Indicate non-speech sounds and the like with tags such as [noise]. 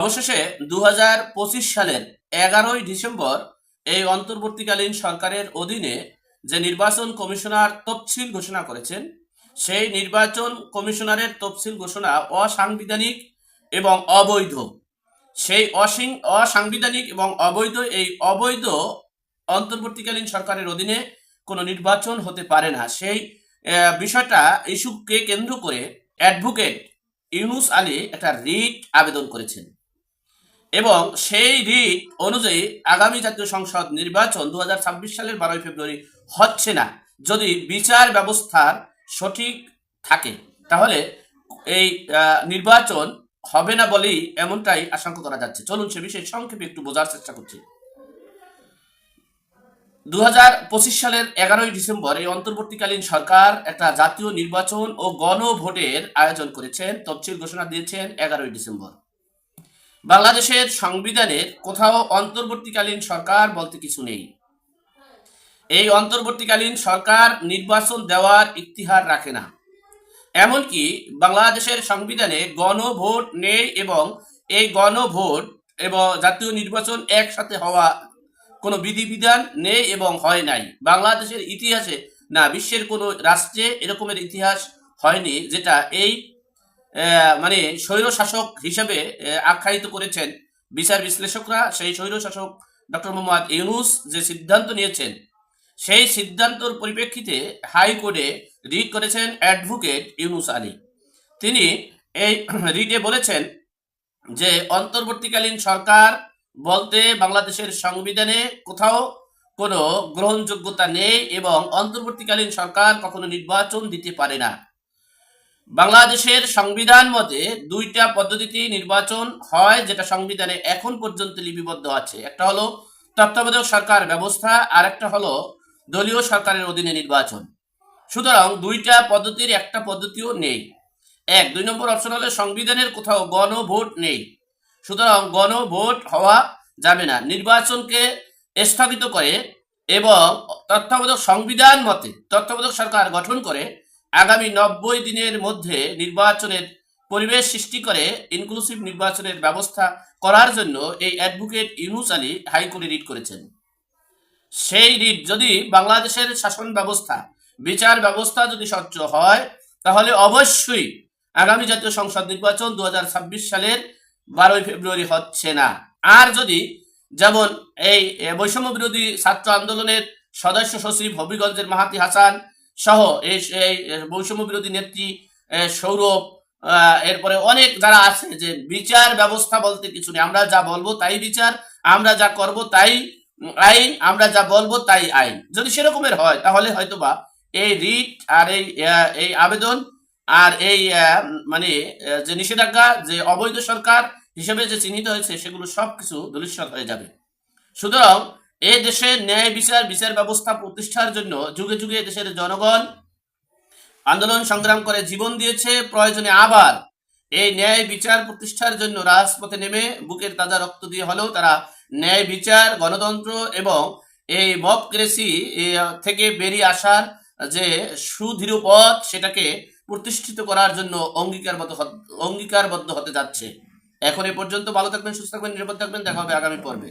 অবশেষে দু হাজার পঁচিশ সালের এগারোই ডিসেম্বর এই অন্তর্বর্তীকালীন সরকারের অধীনে যে নির্বাচন কমিশনার তফসিল ঘোষণা করেছেন, সেই নির্বাচন কমিশনারের তফসিল ঘোষণা অসাংবিধানিক এবং অবৈধ। সেই অসিং, অসাংবিধানিক এবং অবৈধ, এই অবৈধ অন্তর্বর্তীকালীন সরকারের অধীনে কোনো নির্বাচন হতে পারে না। সেই বিষয়টা ইস্যুকে কেন্দ্র করে অ্যাডভোকেট ইউনুস আলী একটা রিট আবেদন করেছেন। এবং সেই রিট অনুযায়ী আগামী জাতীয় সংসদ নির্বাচন দু হাজার ছাব্বিশ সালের বারোই ফেব্রুয়ারি হচ্ছে না। যদি বিচার ব্যবস্থার সঠিক থাকে, তাহলে এই নির্বাচন হবে না বলেই এমনটাই আশঙ্কা করা যাচ্ছে। চলুন সে বিষয়ে সংক্ষেপে একটু বোঝার চেষ্টা করছি। দু হাজার পঁচিশ সালের এগারোই ডিসেম্বর এই অন্তর্বর্তীকালীন সরকার একটা জাতীয় নির্বাচন ও গণভোটের আয়োজন করেছেন, তফসিল ঘোষণা দিয়েছেন এগারোই ডিসেম্বর। বাংলাদেশের সংবিধানের কোথাও অন্তর্বর্তীকালীন সরকার বলতে কিছু নেই। এই অন্তর্বর্তীকালীন সরকার নির্বাচন দেওয়ার ইতিহার রাখে না। এমনকি বাংলাদেশের সংবিধানে গণভোট নেই এবং এই গণভোট এবং জাতীয় নির্বাচন একসাথে হওয়া কোনো বিধিবিধান নেই এবং হয় নাই। বাংলাদেশের ইতিহাসে না, বিশ্বের কোনো রাষ্ট্রে এরকমের ইতিহাস হয়নি যেটা এই মানে স্বৈর শাসক হিসেবে আখ্যায়িত করেছেন বিচার বিশ্লেষকরা, সেই স্বৈর শাসক ডক্টর মোহাম্মদ ইউনুস যে সিদ্ধান্ত নিয়েছেন, সেই সিদ্ধান্তর পরিপ্রেক্ষিতে হাইকোর্টে রিট করেছেন অ্যাডভোকেট ইউনুস আলী। তিনি এই [clears throat] রিটে বলেছেন যে, অন্তর্বর্তীকালীন সরকার বলতে বাংলাদেশের সংবিধানে কোথাও কোনো গ্রহণযোগ্যতা নেই এবং অন্তর্বর্তীকালীন সরকার কখনো নির্বাচন দিতে পারে না। বাংলাদেশের সংবিধান মতে দুইটা পদ্ধতিতে নির্বাচন হয়, যেটা সংবিধানে এখন পর্যন্ত লিপিবদ্ধ আছে। একটা হলো তত্ত্বাবধায়ক সরকার ব্যবস্থা আর একটা হলো দলীয় সরকারের অধীনে নির্বাচন। সুতরাং দুইটা পদ্ধতির একটা পদ্ধতিও নেই। এক, দুই নম্বর অপশন হলে সংবিধানের কোথাও গণভোট নেই। সুতরাং গণভোট হওয়া যাবে না। নির্বাচনকে স্থগিত করে এবং তত্ত্বাবধায়ক সংবিধান মতে তত্ত্বাবধায়ক সরকার গঠন করে আগামী নব্বই দিনের মধ্যে নির্বাচনের পরিবেশ সৃষ্টি করে ইনক্লুসিভ নির্বাচনের ব্যবস্থা করার জন্য এই অ্যাডভোকেট ইউনুস আলী হাইকোর্টে রিট করেছেন। সেই রিট যদি বাংলাদেশের শাসন ব্যবস্থা, বিচার ব্যবস্থা যদি স্বচ্ছ হয়, তাহলে অবশ্যই আগামী জাতীয় সংসদ নির্বাচন দু হাজার ছাব্বিশ সালের বারোই ফেব্রুয়ারি হচ্ছে না। আর যদি যেমন এই বৈষম্য বিরোধী ছাত্র আন্দোলনের সদস্য সচিব হবিগঞ্জের মাহাতি হাসান সহ এই বৈষম্য বিরোধী নেত্রী সৌরভ এরপরে অনেক যারা আছে যে বিচার ব্যবস্থা বলতে কিছু নেই। আমরা যা বলব তাই বিচার, আমরা যা করব তাই আইন, আমরা যা বলব তাই আইন। যদি সেরকমের হয়, তাহলে হয়তোবা এই রিট আর এই এই আবেদন আর এই মানে যে নিষেধাজ্ঞা, যে অবৈধ সরকার হিসেবে যে চিহ্নিত হয়েছে, সেগুলো সবকিছু দলিশ্বর হয়ে যাবে। সুতরাং এ দেশের ন্যায় বিচার বিচার ব্যবস্থা প্রতিষ্ঠার জন্য যুগে যুগে দেশের জনগণ আন্দোলন সংগ্রাম করে জীবন দিয়েছে। প্রয়োজনে আবার এই ন্যায় বিচার প্রতিষ্ঠার জন্য রাজপথে নেমে বুকের তাজা রক্ত দিয়ে হলেও তারা ন্যায় বিচার, গণতন্ত্র এবং এই মবক্রেসি থেকে বেরিয়ে আসার যে সুদৃঢ় পথ, সেটাকে প্রতিষ্ঠিত করার জন্য অঙ্গীকারবদ্ধ অঙ্গীকারবদ্ধ হতে যাচ্ছে। এখন এ পর্যন্ত ভালো থাকবেন, সুস্থ থাকবেন, নিরাপদ থাকবেন। দেখা হবে আগামী পর্বে।